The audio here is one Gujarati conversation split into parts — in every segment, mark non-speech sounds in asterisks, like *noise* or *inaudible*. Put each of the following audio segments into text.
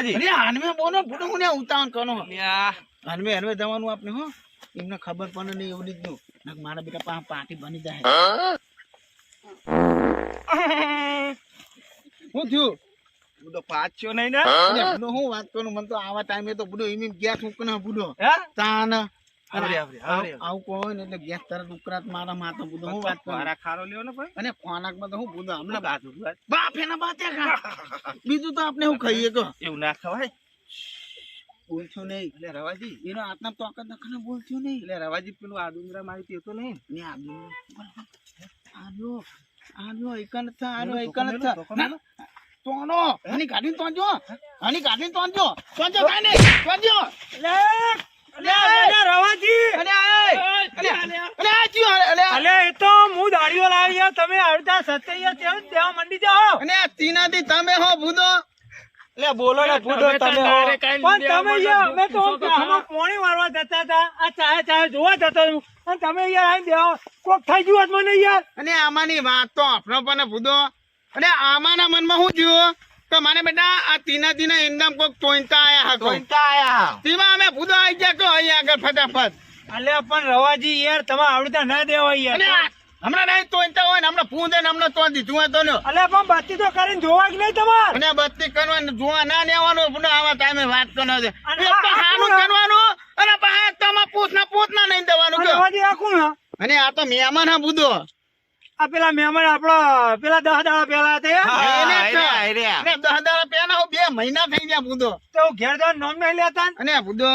રવાજી અરે હાનવે બોલો ફૂટો મને ઉતાવળ કરો. લ્યા, હાનવે જવાનું આપણે હો. એમને ખબર પણ નહીં એવું રીતનું મારા બેટા પા પાર્ટી બની જાય. શું થયું? બુડો પાછો નહીં ને. હું? વાત કરું? મને તો આવા ટાઈમે તો બુડો એમ ગયા છોકરા બુડો તાના. આવું કહો ને એટલે ગેસ તરત ઉકરાત મારા માથે બુડો હું વાત કરું? ખારો લ્યો ને ભાઈ. અને ખોનાકમાં તો હું બુડો હમણાં બાજુ બાપ એના બાતે *laughs* બીજું તો આપણે હું ખાઈએ કહો. એવું ના ખવાય? બોલશો નહીં. એટલે રવાજી. એનો આત્મા તો આકત નખને બોલશો નહીં. એટલે રવાજી પેલું આદુંગરા મારી પીતો નહીં? ને આ બી- આલો આલો એકન થા મેલો, એકન થા. તોનો. આની ગાડી તોજો. આની ગાડી તોજો. તોજો કાઈ નહીં. તોજો. અલે તમે અડધા સત્તૈયા તેમ દેવા મંડી જાઓ. અને આ તીનાથી તમે હો ભૂદો. એટલે બોલો ને બુડો તમે પણ તમે અમે તો પોણી મારવા જતા હતા. આ ચાહે ચાહે જોવા જતો હું. અને તમે યાર આઈ દેવો. કોક થઈ ગયું મને યાર. અને આમાંની વાત તો આપણો પણ ભૂદો. અને આમાના મનમાં શું થયું તો મને બેટા આ તીના તીના એકદમ કોક ટોઈતા આયા હતો આયા તેમાં અમે ભૂદો આવી ગયા તો અહીંયા આગળ ફટાફટ. અલે પણ રવાજી યાર તમે આવડતા ના અને યાર હમણાં નહીં તોડતા હોય ને હમણાં ફૂં દે ને હમણાં તો દીધું હોય તો લ્યો. અલે પણ બાતી તો કરીને જોવા જ નહીં તમાર. અને બત્તી કરવાની જોવા ના લેવાનું પુનઃ આવા ટાઈમે વાત તો ના દે હાનું કરવાનું અને પાછા તમે પૂછ ના પૂછ ના નહીં દેવાનું કે? અને આ તો મહેમાન હા બુધો આ પેલા મહેમાન આપડા પેલા દહ દાડા પેલા હતા એને હા, તો- આયરા, અને દહ દાડા પહેલા હું બે મહિના થઈ ગયા બુધો. તો ઘેર જવાનું નામ નહીં લેતા અને બુધો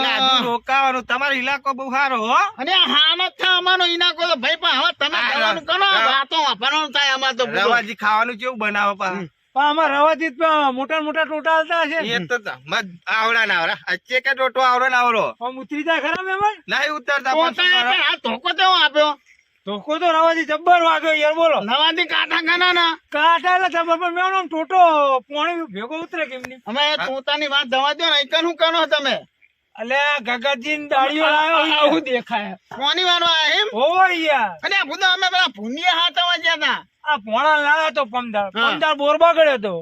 રોકાવાનું તમારો ઇલાકો બહુ સારો હો. અને હાનો જ અમારો ઈનાકો તો ભાઈ પણ હવે તમે હા, કરો વાતો વાપરવાનું થાય અમાર તો રવાજી ખાવાનું કેવું બનાવો. પણ આમાં રવાજી મોટા મોટા ટોટા હાલતા એ તો આવડા ના આવડા. અચ્ચે કે ટોટો આવડો ના આવડો? ઉતરી જાય ખરા મેમન નહીં ઉતરતા ધોકો તેવો આપ્યો. ધોકો તો રવાજી જબ્બર વાગ્યો યાર બોલો. નવાથી કાંઠા ઘણા ના. કાંટા એટલે જબ્બર પણ મેં આમ ટોટો પોણી ભેગો ઉતરે કેમ નહીં અમે તોતાની વાત જવા દો ને એકન હું કનો તમે? અલે ગગતજી ને દાડીઓ લાવ્યો આવું દેખાય. કોની વાનો આ એમ? ઓય યાર. અને આ અમે પેલા ભૂંડિયા હાથમાં ગયા હતા આ પોણા લાવ્યો તો પમદાર પમદાર બોર બગડ્યો તો.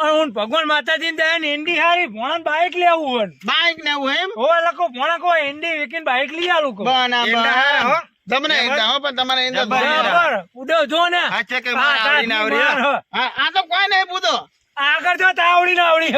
અને હું ભગવાન માતાજી દયા ને એન્ડી હારી ભોણા બાઇક લેવું હોય બાઈક ને એવું એમ? ઓ લખો ભોણા કો એન્ડી વેકીને બાઈક લઈ આલું કો હો. તમને એંડા પણ તમારે એંડા બરાબર. ઉડો જો ને. અચ્છે કે હા, મને આવડી ના આવડી આ તો કોઈ નહીં પૂછો. આગળ જો તાવડી ના આવડી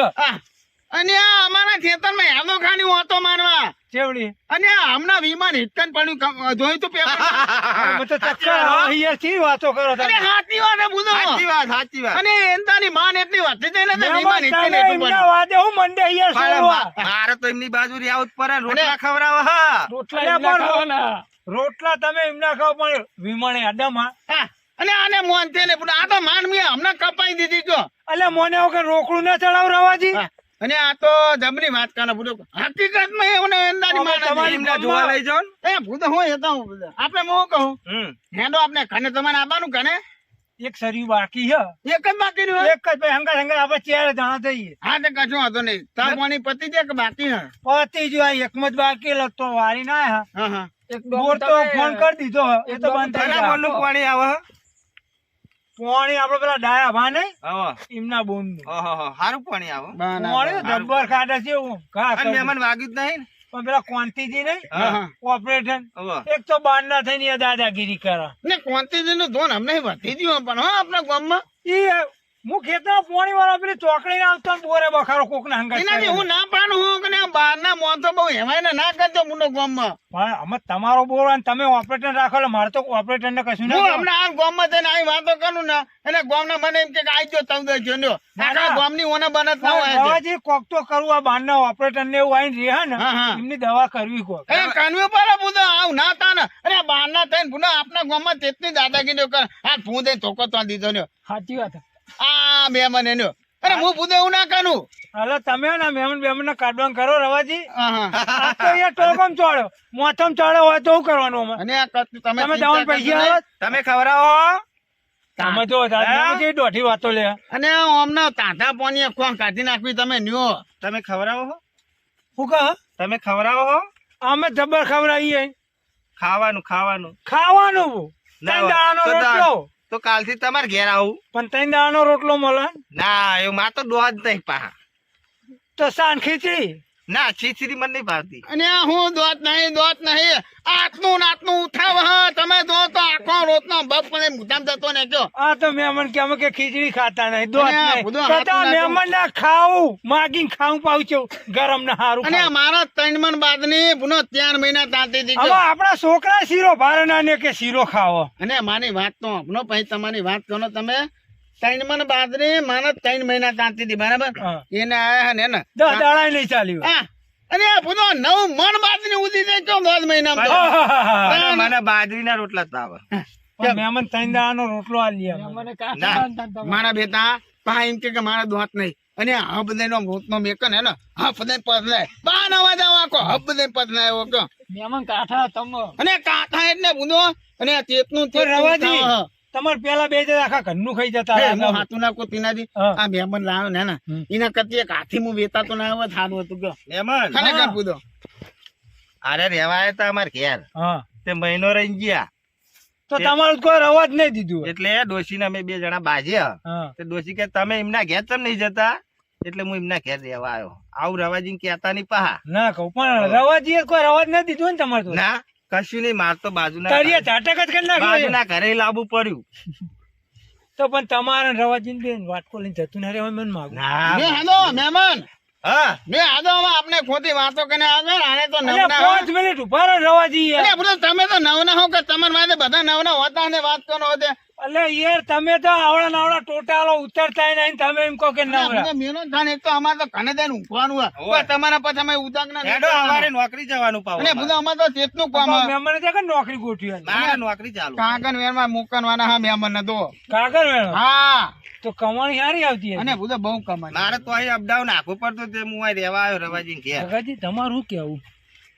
અને આ અમારા ખેતરમાં હેલો ખાની ઓટો મારવા ચેવડી. અને આ હમણાં વિમાન હિટકન પડ્યું. જોયું તું પેપર? *laughs* તો ચક્કર અહીંયા થી વાતો કરો તમે? હાથી વાત હે ભૂતો સાચી વાત સાચી વાત. અને એંતાની માન એટલી વાત જાય ને તો વિમાન તમે એટલું પડ્યું. વાદે હું મંડે અહીંયા મારે મારે તો એમની બાજુ રી આવું જ પડે રોટલા ખવરાવા રોટલા પણ રોટલા તમે એમના ખાવ પણ વિમણે અડમા અને આને મોનતે ને આ તો માન મી હમણાં કપાઈ દીધી જો. એટલે મોને વગર રોકડું ના ચડાવ રવાજી? અને આ તો જબરી વાત કરે ભૂતો હકીકતમાં એવું ને એંતાની માન તમારી એમને જોવા લઈ જાઓ એ ભૂતો તો હું ભૂતો. આપણે હું કહું. હેડો આપણે કને તમારે આવવાનું કને એક સરી બાકી છે. એક જ બાકી રહ્યું એક જ ભાઈ હંગા હંગા આપણે ચાર જણા થઈએ. હા તો કશું વાંધો નહીં. તાર પાણી પતી જાય કે બાકી હે પતિ જો એકમાં જ બાકી લગતો વારી ના હા હા હા. બોર તો ફોન કરી દીધો એ તો બંધ થઈ બરાબરનું પાણી આવે. પાણી આપડે પેલા ડાયા ભા નહીં એમના બોન સારું પાણી આવે. પાણી જબ્બર ખાધા છે એવું મહેમાન વાગ્યું જ નહીં પણ પેલા હા, હા. ઓપરેશન. એક તો બાર ના થઈને દાદાગીરી કરે. ને ક્વોન્ટિટી નું ધોન અમને વધી ગયું પણ હો આપણા ગામમાં. ઈ હું ખેતર પોણી વાળા પેલી ચોકડી ના આવતો બોરે બખારો કોક ના એનાથી હું ના પાડું હું કે બહાર ના મોતો બહુ હેવાય ને ના કરજો મુંડો ગામમાં. અમે તમારો બોર અને ને તમે ઓપરેટર રાખો એટલે મારે તો ઓપરેટર ને કશું ના હું. હમણાં આ ગામમાં જઈને આવી વાતો કરું ને એને ગામના મને એમ કે આઈ જો તમ દે લ્યો. ના, આખા ના. ગામની ઓને બનત ના હોય દવાજી કોક તો કરવું આ બાર ના ઓપરેટર ને એવું આવીને રહે ને. એમની દવા કરવી કોક. એ કાનવી પર બુધો આવ ના તા ને. અરે બહાર ના થઈને પુનઃ આપણા ગામમાં તેટલી દાદાગીરી કર. આ ફૂં દઈને ધોકો તો દીધો લ્યો. સાચી વાત. આ મને અરે હું પૂછે એવું ના કાનું? હાલો તમે ને મહેમાન બેમન ને કાઢવાનું કરો રવાજી. હા, હા. આ તો એ ટોકમ ચોળ્યો. મોથમ ચોળ્યો હોય તો શું કરવાનું અમે અને આ તમે તમે દવાન પૈસા તમે ખવડાવો. તમે જો દાદા જે દોઢી વાતો લે. અને અમને તાંધા પાણી ખો કાઢી નાખવી તમે ન્યો. તમે ખવડાવો હો? શું કહો? તમે ખવડાવો હો? અમે જબર ખવડાવીએ. ખાવાનું ખાવાનું. ખાવાનું. ના ત્રણ હોય. દાડાનો તો તા- રોટલો તો કાલથી તમારે ઘેર આવું. પણ ત્રણ દાડાનો રોટલો મળે? ના એવું માં તો ડોહા જ નહીં પા તો સાન ખીચડી ના છીછરી મને નહીં ભાવતી. અને હું દોત નહીં દોત નહીં. આટલું ને ઉઠાવ તમે દો તો આખો રોટનો બપ મને મુદ્દામ જતો ને કયો આ તો મહેમાન કે અમે કે ખીચડી ખાતા નહીં દોત નહીં. તો મહેમાન ના ખાવું માગીને ખાવું પાવું છું. ગરમ ને હારું અને મારા ત્રણ મન બાદની પુનો ત્યાર મહિના તાંતી હવે આપડા આપણા છોકરા શીરો ભારે ના ને કે શીરો ખાવો. અને મારી વાત તો આપનો પછી તમારી વાત કરો તમે. ત્રણ મન બાદની મારા ત્રણ મહિના તાંતી હતી બરાબર? એને આયા ને દસ દાડા નહીં ચાલ્યું. હા. અને આ નવ મન બાદની ઉધી જાય તો દસ મહિના મને મને બાજરીના રોટલા પણ મહેમાન ત્રણ દાડાનો રોટલો આલી ના. મારા બેટા પા એમ કે કે મારા દોત નહીં. અને હબ બધા નો રોટ નો મેકન હે ને? હા બધા પદલાય બા નવા જાવ આખો. હબ દઈ પદલાય એવો કે. મહેમાન કાઠા તમ. અને કાકા એટલે બુંદો. અને આ તેતનું તો રવાજી. તમારે પેલા બે જણ આખા ઘરનું ખાઈ જતા હું હાથું નાખો હા. આ મહેમાન લાવ્યો ને ને એના કરતી એક હાથી હું વેતાતો ના આવે થાનું હતું. કે મહેમાન? બુંદો અરે રેવા આવ્યા તા અમારે ઘેર. તે મહિનો રહી ગયા. તો તમારું કોઈ રવા જ નહીં દીધું એટલે ડોશીને અમે બે જણા બાજ્યા હા. તે ડોશી કે તમે એમના ઘેર ચમ નહીં જતા? એટલે હું એમના ઘેર રહેવા આવ્યો. આવું રવાજી કેતા નહીં પહા. ના કહું પણ રવાજી કોઈ રવા જ નહીં દીધું ને તમારે તો. ના. કશું નહીં માર તો બાજુના તળિયે ઝાટક જ કરી નાખ્યું બાજુના ઘરે લાવવું પડ્યું. તો પણ તમારે રવાજી બેન વાટકો લઈને જતું ના રહેવાય મને માગું. ના મેં હાલો મહેમાન. હા. મેં હવે આપણે ખોટી વાતો કરીને આગળ આને તો નવના પાંચ મિનિટ ઊભા રહો રવાજી. અરે બધું તમે તો નવના હો કે તમાર માટે બધા નવના હોતા ને વાત કરો હોતે અલ્યા યાર તમે તો આવડા નાવડા ટોટાલો ઉતરતા ને તમે એમ કહો કે નવરા. મેનો ધાન એક તો અમાર તો ઘણે દેન ઊંઘવાનું હોય. તમારા પછી અમે ઉદાગ ના હેડો અમારે નોકરી જવાનું પાવ અને બધા અમાર તો ચેતનું કામ. મહેમાને ત્યાં કઈ નોકરી ગોઠવી? મારે નોકરી ચાલુ. કાંકણ વેરમાં મુકનવાના હા મહેમાન ને તો. કાગળ વેણો હા. તો કમાણી સારી આવતી અને બધા બહુ કમાણી. મારે તો અહીં અપડાઉન આખું પડતું તે હું અહીં રહેવા આવ્યો રવાજી ઘેર. કાકાજી તમારું કેવું?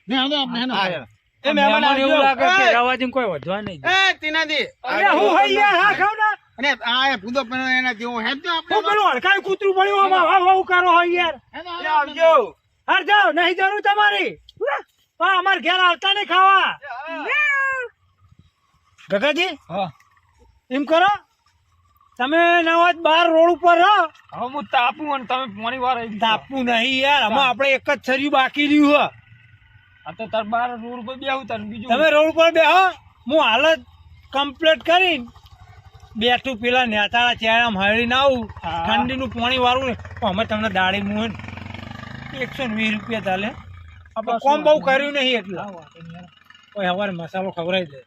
ને હવે આપણે. એ મહેમાન એવું લાગે કે એ! કોઈ વધવા નહીં એ તીનાજી અલ્યા, હું હઈ હા ખાવ ને. અને આ એ ભૂદો પણ એના જેવો હેડજો આપણે હું પેલું હડકાયું કૂતરું પડ્યું આમાં? વાવ વાવ કરો હો યાર. એ આવજો. હાર જાઓ નહીં જરૂર તમારી. હા? અમાર ઘેર આવતા નહીં ખાવા. ગગાજી એમ કરો તમે નવા જ બાર રોડ ઉપર રહો. હવે હું તાપું અને તમે મારી વાર તાપવું નહીં યાર અમે આપણે એક જ છર્યું બાકી રહ્યું હો. આ તો તાર બાર રોડ પર બેહું તને બીજું તમે રોડ પર બેહો હું હાલ જ કમ્પ્લીટ કરીને બેઠું પેલા નેતાળા ચહેરા હળીને આવું. ઠંડીનું પાણી વાળું અમે તમને દાડી મું એકસો વીસ રૂપિયા ચાલે આપણે કોમ બહુ કર્યું નહીં એટલે. કોઈ હવારે મસાલો ખવડાવી દે.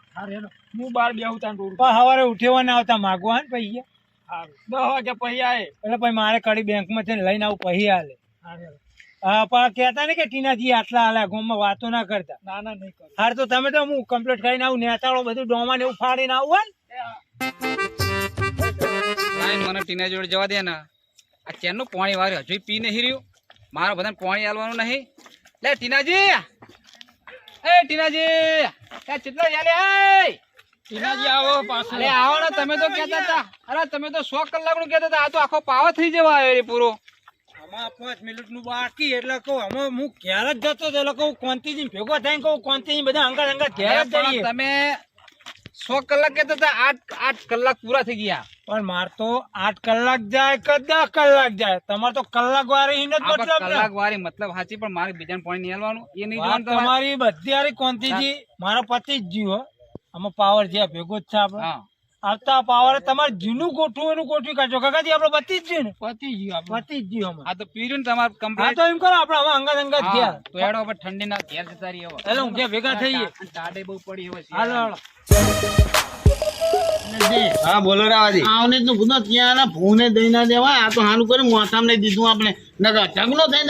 હું બાર બેહું આવતા રોડ. પણ હવારે ઉઠેવા ના આવતા માગવા ને પૈયા. દસ વાગે પછી આય એટલે પછી મારે કડી બેંકમાં છે લઈને આવું પહી હાલે. હા પણ કેતા ને કે ટીનાજી આટલા હાલે ગોમમાં વાતો ના કરતા. ના ના નહીં કરતા. હાર તો તમે તો હું કમ્પ્લીટ કરીને આવું નેતાળો બધું ડોમા ને ઉફાડીને આવું હોય ને? મને ટીના જોડે જવા દે ને આ ચેનનું પાણી વાર્યું હજુ પી નહીં રહ્યું. મારા બધાને પાણી આલવાનું નહીં. લે ટીનાજી! એ ટીનાજી! એ ચિત્ર યાલે એ! ટીનાજી આવો પાછું. અરે આવો ને તમે તો કહેતા હતા. અરે તમે તો સો કલાકનું કહેતા હતા. આ તો આખો પાવર થઈ જવા આવ્યો પૂરો. આમાં પાંચ મિનિટ બાકી એટલે કહું અમે હું ઘેર જ જતો એટલે કહું કોંતીજી ભેગો થઈને કહું કોંતીજી બધા અંગત અંગત ઘેર જ જઈએ. તમે સો કલાક કહેતા હતા આઠ આઠ કલાક પૂરા થઈ ગયા. પણ માર તો આઠ કલાક જાય કે દસ કલાક જાય? તમારે તો કલાક વાળી મતલબ કલાક વાળી મતલબ સાચી પણ મારે બીજાને પાણી નહીં આલવાનું એ નહીં તમારે. બધી હારી કોંતીજી. મારો પતિ જ જીવો આમાં પાવર છે ભેગો જ છે આપણે. આવતા પાવર તમારે જૂનું ગોઠવું એનું ગોઠવી કાઢજો. કાકાજી આપડે પતિ જ જીવ ને. પતી ગયું પતી જ અમે. આ તો પીર્યું ને તમારે કમ્પ્લીટ તો એમ કરો આપડે હવે અંગત અંગત ગયા તો એડો આપણે ઠંડી ના ઘેર જતા રહીએ એટલે હું ક્યાં ભેગા થઈએ. ટાઢે બહુ પડી હવે હાલો હાલો. હા બોલો રવાજી આવને તો ભૂદો ત્યાં ના ભૂને દઈ ના દેવાય. આ તો કરી દીધું આપણે. નકર ઝઘડો થઈ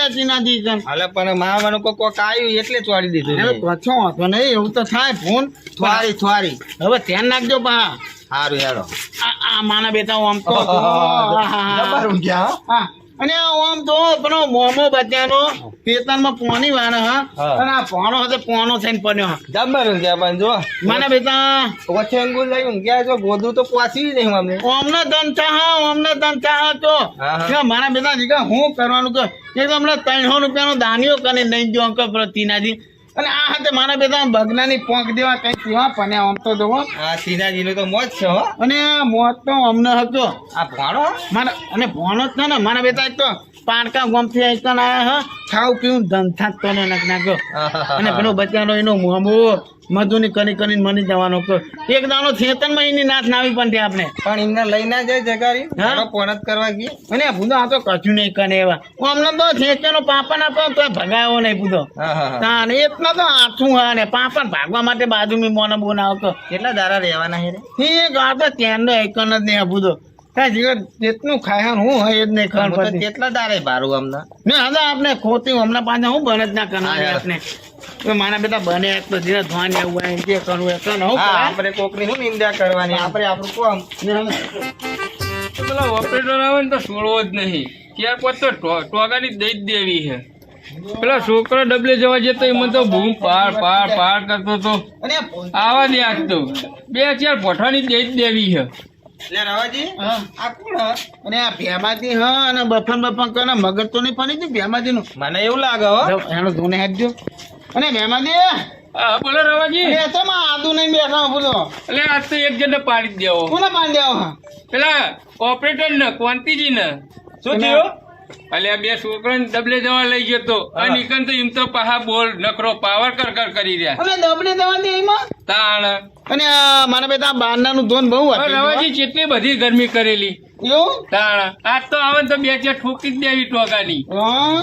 હાલે પણ માવાનું કોક કોક આવ્યું એટલે ચોડી દીધું મેં. વાંધો નહીં એવું તો થાય ફોન થવારી થવારી હવે ધ્યાન નાખજો પા સારું હેડો. આ આ માના બેટા આમ તો જબર ઊંઘ્યા, હા? અને આમ તો પેલો મોમો બચ્યાનો ખેતરમાં પોની વાળે હા. હા. અને આ પોણો હતો પોણો થઈને પડ્યો હા. જબર ઊંઘ્યા પણ જો માના બેટા અંગુર લઈ ઊંઘ્યા જો ગોધું તો પહોંચી નહીં અમને ઓમને દન ચાહા ઓમને દન ચાહા તો. હા, હા. કે મારા બેટા દીકરા હું કરવાનું કે તો હમણાં ત્રણસો રૂપિયાનો દાનિયો કરીને નહીં જો અંકલ તીનાજી અને આ હાથે મારા બેટા બગનાની પોંક દેવા કઈ કેવા પણ આમ તો જોવો. આ નું તો મોજ છે હો. અને મોત તો અમને હતો. આ ભણો? મારા અને ભણો જ ને મારા બેટા એક તો પાણકા ગમથી આઈકન આયા હ? ખાવ પીવું ધંધા તો ને નાખ નાખ્યો અને પેલો બચારો એનો મોમો મધુની કરી કરીને મની જવાનો એક દાડો થેતનમાં એની નાથ નાવી પણ ત્યાં આપણે. પણ એમને લઈ ના જાય જગારી? હા? પોણત કરવા ગઈ અને ભૂદો આ તો કશું નહીં કરે એવા. હું અમને તો ચેતનો પાપા આપો તો ભગાયો નહીં ભૂદો હા ને એટલો તો આથું હા ને પાપા ભાગવા માટે બાજુ મેં મોને બોનાવતો કેટલા દારા રહેવાના હે રે? એ ગાતો ત્યાંનો એકન જ નહીં ભૂદો જેટલું ખાય હું હોય જ નહીં તો કેટલા દારે ભારું અમને ને. હવે આપણે ખોટી હમણાં પાછા હું બને જ ના કરવાની આપણે મારા બેટા બને એક તો ધીરે ધોવાની આવું હોય જે કરવું એ કરો હું હા કરાય? આપણે કોકની શું નિંદા કરવાની? આપણે આપણું કોમ. ને હવે તો પેલા ઓપરેટર આવે ને તો છોડવો જ નહીં. ત્યાર પછી તો ટોગાની દઈ જ દેવી છે. પેલા છોકરો ડબલે જવા જતો એમાં તો ભૂમ પાર પાર પાર કરતો તો આવા દે આજ તો બે ચાર પોઠાની દઈ જ દેવી છે. એટલે રવાજી. આ કોણ અને આ ભેમાથી હા અને બફન બફન કરે મગજ તો નહીં ફરી ગયું ભેમાથી નું મને એવું લાગે હો. એનો ધોને હેડજો અને બોલો રવાજી. એ તો માં આદુ નહીં બેઠા બોલો. એટલે આજ તો એક જણને પાડી જ દેવો. કોને આવો પેલા ઓપરેટર ને ક્વાંતિજી ને શું થયું? એટલે આ બે છોકરાને ડબલે દવા લઈ ગયો તો. અને ઈકન તો એમ તો પાહા બોલ નકરો પાવર કર કર કરી રહ્યા અને દવા દે એમાં. તાણ. અને મારા બેટા બારનાનું ધોન બહુ હતું રવાજી કેટલી બધી ગરમી કરેલી. એવું? તાણ. આજ તો આવે તો બે ચાર ઠોકી જ દેવી ટોકાની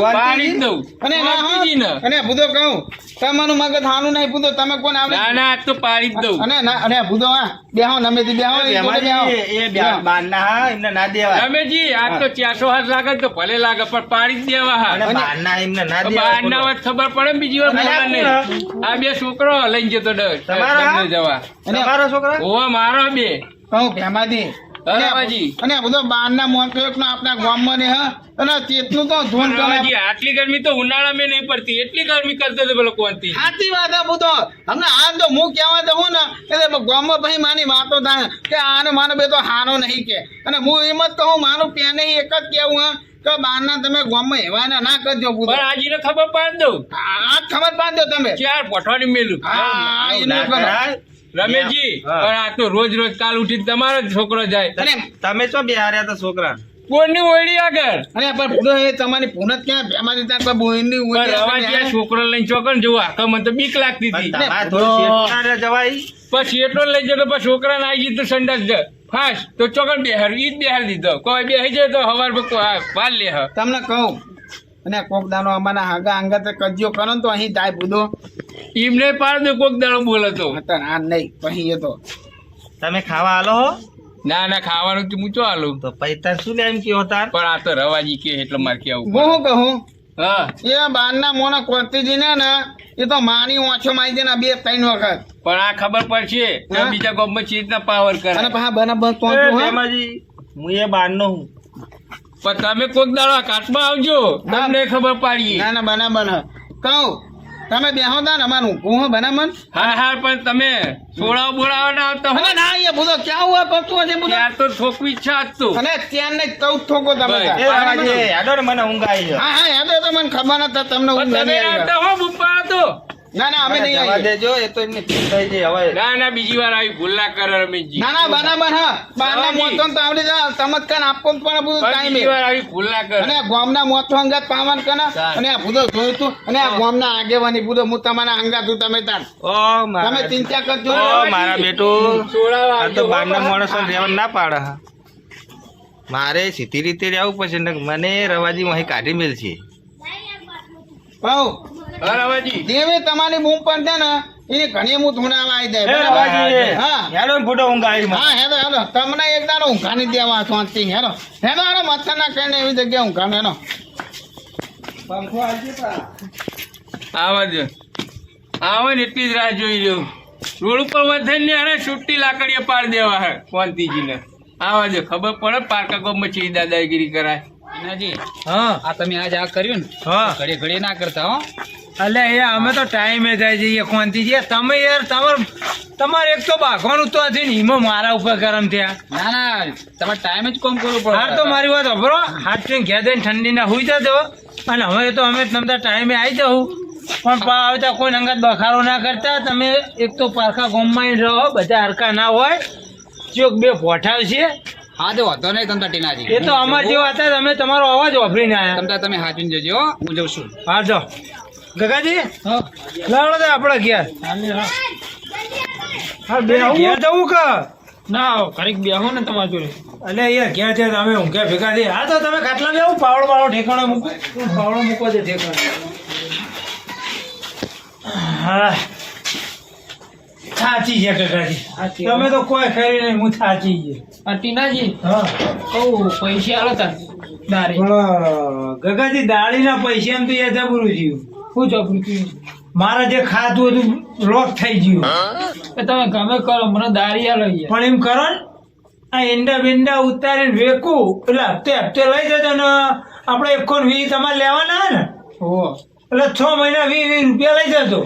પાડી જ દઉં. અને ના ને અને ભૂદો કહું તમારું મગજ હાનું નહીં ભૂદો તમે કોણ આવડે? ના ના આજ તો પાડી જ દઉં. અને ના અને ભૂદો હા બેહો નમેથી બેહો બેહો. એ બે- બારના હા એમને ના દેવાય. રમેશજી આજ તો ચારસો હાથ લાગે તો ભલે લાગે પણ પાડી જ દેવા અને હા બારના એમને ના બહાર ના વાત ખબર પડે બીજી વાર આ બોલવા નહીં આ બે છોકરો લઈને જતો ડર. તમારા? જવા. અને તમારો છોકરા? મારો બે. કહું ભેમાથી અને આ- રવાજી બધો. બહારના મોટો એક આપણા ગામમાં ને હા? અને તેટલું તો ધૂન કરે. આટલી ગરમી તો ઉનાળામાં નહીં પડતી. એટલી ગરમી કરતો હતો પેલો કોંતી સાચી વાત આ બધો. હમણાં આ તો હું કહેવા જવું ને એટલે ગામમાં પછી માની વાતો થાય કે આનો માનો બે તો હારો નહીં કે. અને હું એમ જ કહું મારું પેને એક જ કેવું હા કે બહારના તમે ગામમાં એવા ને ના કરજો આજી પણ આજીને ખબર પાડી દઉં. આ ખબર બાંધો તમે. ચાર પોઠવાની મેલું. હા ના એનું. રમેશજી પણ આ તો રોજ રોજ કાલ ઉઠી તમારો છોકરો જાય. તમે ચો બિહાર્યા હતા છોકરા? કોણની ઓયડી આગળ? અને પણ પૂરો એ તમારી પૂનત ક્યાં? ભેમાથી ત્યાં બોઈની પણ ઉંમર રવાજી છોકરો લઈને ચોકન જોવા આખા મને તો બીક લાગતી હતી. જવાય પછી એટલો લઈ જતો પછી છોકરાને આવી ગયું તો સંડાસ જ ફાસ તો ચોકન બેહાર ઈ જ બેહાર દીધો. કોઈ બેહી જાય તો હવાર પાલ લે હ. તમને કહું અને કોક દાનો અમારા હાગા અંગત કજ્યો કરો ને તો અહીં જાય બુધો એમને પાડ દે કોક દાડો બોલે તો આ નહીં પછી એ તો. તમે ખાવા આલો હો? ના ના ખાવાનું તો હું ચો આલું? તો પૈસા શું લે એમ કયો તાર? પણ આ તો રવાજી કે એટલે મારે કેવું હું કહું? હા. એ બારના મોના કોતીજી ને ને એ તો માની ઓછો મારી દે બે ત્રણ વખત. પણ આ ખબર પડશે કે? બીજા ગામમાં ચીજ ના પાવર કરે. અને પાછા બના એ પહોંચ્યું હા? હું એ બારનો હું. પણ તમે કોક દાડો આ કાચમાં આવજો. તમને ખબર પાડીએ. ના ના બના બના કહું તમે બેહો તા ને અમારું હું બના મન? હા હા પણ તમે છોડાવ બોલાવો ના આવતા અને હોય ના અહીંયા બધો ક્યાં હુઆ કરતું હશે બધો? ત્યાર તો ઠોકવી ઈચ્છા જ અને ત્યાં ને ચૌદ ઠોકો તમે હેડો ને મને ઊંઘ આવી હા હા હેડો તો મને ખબર નતા તમને ઊંઘ નહીં આવી. આવતા હો બુપ્પા તો. ના ના અમે નહીં આવીએ. દેજો એ તો એમની થઈ ગઈ હવે. ના ના બીજી વાર આવી ભૂલ ના કરે રમેશજી ના ના. તો આવડી ચમત્કાર જ બધું પણ બીજી વાર આવી ભૂલ ના કરે. અને ગામના મોતો અંગાત પાવન કના? અને આ ભૂદો જોયું તું? અને આ ગામના આગેવાની ભૂદો હું તમારા અંગાત તું તમે તાર. ઓ તમે ચિંતા કરજો. ઓ મારા બેટો. આ તો બારના માણસો રહેવા ના પાડે. મારે સીધી રીતે રહેવું પડશે મને રવાજી અહીં કાઢી મેલ છે કહું જેવી તમારી બૂમ પણ છે ને એની ઘણી હું ધૂણાવા આવી? રવાજી, હા. હેડો ફોટો ઊંઘ આવી હા હેલો હેલો તમને એક દાડો ઊંઘાની દેવા શાંતિ. હેલો હેલો હેલો મચ્છર ના કરીને એવી જગ્યાએ ઊંઘા હેલો પંખો આવી ગયો આવા દો આવે ને એટલી જ રાહ જોઈ રહ્યો રોડ ઉપર વધે ને અરે છૂટી લાકડીએ પાડ દેવા હે કોંતીજીને આવા દો ખબર પડે પારકા ગોમ મચી દાદાગીરી કરાય. ટીનાજી હા. આ તમે આજ આ કર્યું ને હા. ઘડે ઘડી ના કરતા હો. એ અમે તો ટાઈમે જાય જઈએ કોંતીજી તમે યાર તમાર તમારે એક તો બાખવાનું તો હતી ને હિમો મારા ઉપર ગરમ થયા. ના ના તમારે ટાઈમ જ કોમ કરવું પડે. હા તો મારી વાત અભરો હાથથી ઘેર જઈને ઠંડીના હોઈ જજો. અને હવે તો અમે તમને ટાઈમે આવી જાઉં પણ પા આવતા કોઈ અંગત બખારો ના કરતા. તમે એક તો પારખા ગોમમાં રહો બધા હરકા ના હોય. ચોક બે ફોઠાવ છે હા તો વાંધો નહીં તમતા ટીનાજી. એ તો અમાર જેવા હતા તમે તમારો અવાજ વાપરીને આવ્યા તમતા તમે હાચું જજો હો. હું જઉં છું. હા જો. ગગાજી? લાવડો તો આપણે ઘેર. હા. બે ઘેર જવું કે? ના ખરીક બેહો ને તમારા જોડે. અલે યાર ઘેર છે તમે ઊંઘ્યા ભેગા થઈ હા તો તમે ખાટલા બેહો પાવડો પાવડો ઠેકાણો મૂકો. પાવડો મૂકો છે ઠેકાણો હા. છે કાકાજી તમે તો કોઈ ખરી નહીં હું સાચી છે આ ટીનાજી હા. કહું પૈસા આલો તાર દારી ગગાજી દાળીના પૈસા એમ તો એ જબરું જીવ શું જબરું થયું? મારે જે ખાતું હતું લોક થઈ ગયું. તમે ગમે કરો મને દારી આલો પણ એમ કરો ને આ ઈંડા બિંડા ઉતારીને વેકું. એટલે હપ્તે હપ્તે લઈ જજો ને આપણે એકો ને વી તમારે લેવાના ને. હો એટલે છ મહિના વી વી રૂપિયા લઈ જજો.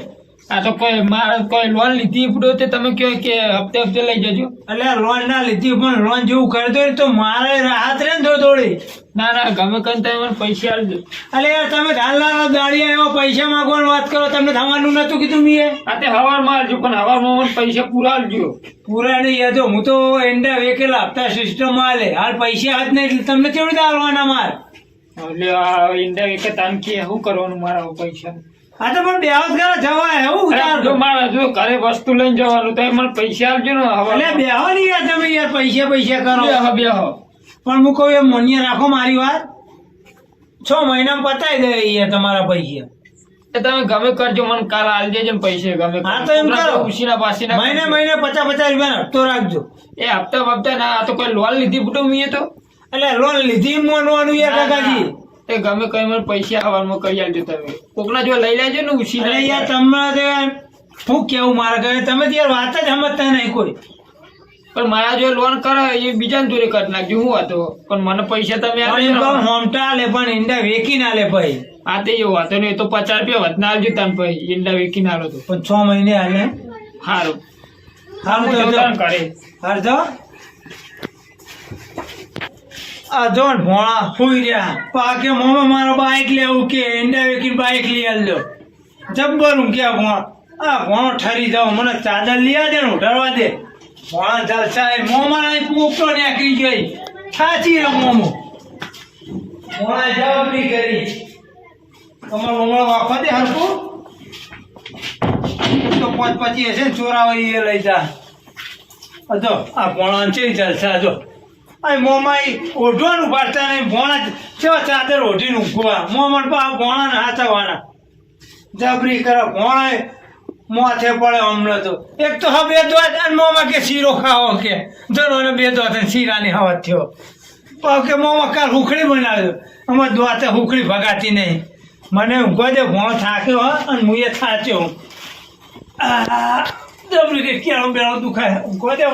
આ તો કોઈ મારે કોઈ લોન લીધી પડ્યો તે તમે કહો કે હપ્તે હપ્તે લઈ જજો. એટલે લોન ના લીધી પણ લોન જેવું કરતો તો મારે રાહત રહે ને થોડી. ના ના ગમે કરીને તમે મને પૈસા આપજો. અલે યાર તમે ધાનલા દાડી એવા પૈસા માંગવાની વાત કરો તમને થવાનું નતું કીધું મેં. આ તે હવારમાં આલજો પણ હવારમાં મને પૈસા પૂરા આપજો પૂરા નહીં યાર તો હું તો એન્ડા વેકેલા હપ્તા સિસ્ટમ આલે. હાલ પૈસા હાથ નહીં એટલે તમને કેવી રીતે આલવાના માર? એટલે આ ઇન્ડિયા કે તાનકી શું કરવાનું મારા પૈસા? આ તો પણ બેહોશ જવાય એવું ઉતાર જો મારે જો ઘરે વસ્તુ લઈને જવાનું તો મને પૈસા આપજો ને એટલે હવા બેહો નહીં યાર તમે યાર પૈસા પૈસા કરો. બેહો બેહો. પણ હું કહું એમ મોનિયા રાખો મારી વાત. છ મહિનામાં પતાવી દે યાર તમારા પૈસા. એ તમે ગમે કરજો મને કાલ આલ દેજો ને પૈસે ગમે હા તો એમ કરો. ઉશીના પાસીના મહિને મહિને પચાસ પચાસ રૂપિયા હપ્તો રાખજો. એ હપ્તા હપ્તા ના આ તો કોઈ લોન લીધી બુટો મીએ તો? એટલે લોન લીધી મોનવાનું યાર કાકાજી. એ ગમે કઈ મને પૈસા આવવાનું કરી આલજો તમે. કોકના જો લઈ લેજો ને ઉછી અરે યાર તમારે શું કેવું મારા ઘરે? તમે તો યાર વાત જ સમજતા નહીં કોઈ. પણ મારા જો લોન કરે એ બીજા જોડે કરી નાખજો હું હતો પણ મને પૈસા તમે. હોમટા આલે પણ ઈંડા વેકી ના લે ભાઈ. આ તે એવું વાતો નહીં તો પચાસ રૂપિયા વધના આવજો તમે ભાઈ ઈંડા વેકી ના લો તો. પણ છ મહિને હાલે સારું હારું તો કરે હાર આ જો ને ભોણા સુઈ રહ્યા પાકે મોમાં મારો બાઈક લેવું કે, ઈંડા વેકીને બાઈક લઈ આલજો. જબ્બર હું કે ભોણ? આ ભોણો ઠરી જાવ મને ચાદર લઈ આવજે ને ઉઠાડવા દે. ભોણા જલસા એ મોમાં આવી પોપટો નીકળી ગઈ સાચી રે મોમો ભોણા જવાબની કરી તમારો મમણો વાપવા દે હરકું તો પાંચ પછી હશે ને ચોરાવાળી એ લઈ જા. જો, આ ભોણા છે જલસા, જો. આ મોમાં ઓઢવાનું પાડતા નહીં, ભોણા કેવા ચાદર ઓઢીને ઊંઘવા મોમાં પા ભોણાને હાચવાના જબરી કરે ભોણા મોથે પડે હમણાં તો. એક તો હવે બે દોત અને મોમાં કે શીરો ખાવો કે? જરો ને બે દોત અને શીરાની હવા થયો. પાવ કે મોમાં કાલ હુખડી બનાવ્યો. અમારે દોતે હુખડી ભગાતી નહીં. મને ઊંઘવા દે થાક્યો, હો, અને હું એ થાચ્યો આ, જબરી કે કેળો બેળો દુખાય. ઊંઘવા દે